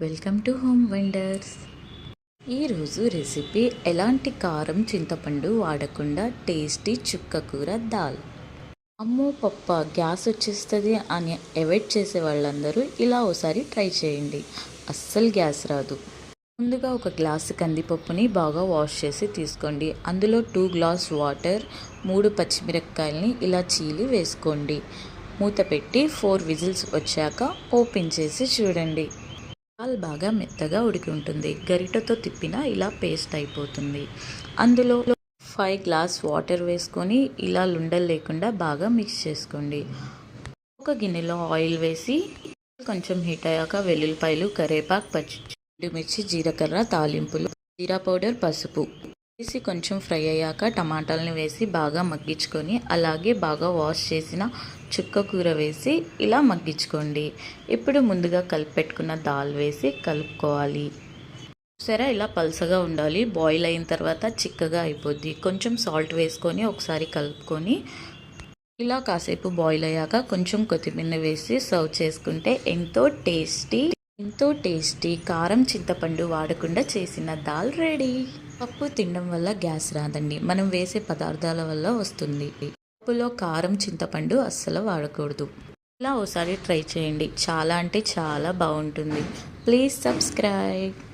Welcome to home vendors ఈరోజు recipe ఎలాంటి కారం చింతపండు వాడకుండా టేస్టీ చుక్క కూర దాల్. అమ్మో పప్ప గ్యాస్ వచ్చేస్తుంది అని అవాయిడ్ చేసే వాళ్ళందరూ ఇలా ఒకసారి ట్రై చేయండి. అస్సలు గ్యాస్ రాదు. ముందుగా ఒక గ్లాసు కందిపప్పుని బాగా వాష్ చేసి తీసుకోండి. అందులో టూ గ్లాస్ వాటర్ మూడు పచ్చిమిరపకాయలని ఇలా చీలి వేసుకోండి. మూత పెట్టి ఫోర్ విజిల్స్ వచ్చాక ఓపెన్ చేసి చూడండి. దాల్ బాగా మెత్తగా ఉడికి ఉంటుంది. గరిటతో తిప్పినా ఇలా పేస్ట్ అయిపోతుంది. అందులో ఫైవ్ గ్లాస్ వాటర్ వేసుకొని ఇలా లుండలు లేకుండా బాగా మిక్స్ చేసుకోండి. ఒక గిన్నెలో ఆయిల్ వేసి కొంచెం హీట్ అయ్యాక వెల్లుల్లిపాయలు కరేపాకు పచ్చి ఎండుమిర్చి జీలకర్ర తాలింపులు జీరా పౌడర్ పసుపు వేసి కొంచెం ఫ్రై అయ్యాక టమాటాలని వేసి బాగా మగ్గించుకొని అలాగే బాగా వాష్ చేసిన చుక్క కూర వేసి ఇలా మగ్గించుకోండి. ఇప్పుడు ముందుగా కలిపెట్టుకున్న దాల్ వేసి కలుపుకోవాలి. సరే ఇలా పలసగా ఉండాలి. బాయిల్ అయిన తర్వాత చిక్కగా అయిపోద్ది. కొంచెం సాల్ట్ వేసుకొని ఒకసారి కలుపుకొని ఇలా కాసేపు బాయిల్ అయ్యాక కొంచెం కొత్తిమీర వేసి సర్వ్ చేసుకుంటే ఎంతో టేస్టీ ఎంతో టేస్టీ కారం చింతపండు వాడకుండా చేసిన దాల్ రెడీ. పప్పు తినడం వల్ల గ్యాస్ రాదండి. మనం వేసే పదార్థాల వల్ల వస్తుంది. పప్పులో కారం చింతపండు అస్సలు వాడకూడదు. ఇలా ఒకసారి ట్రై చేయండి. చాలా అంటే చాలా బాగుంటుంది. Please subscribe.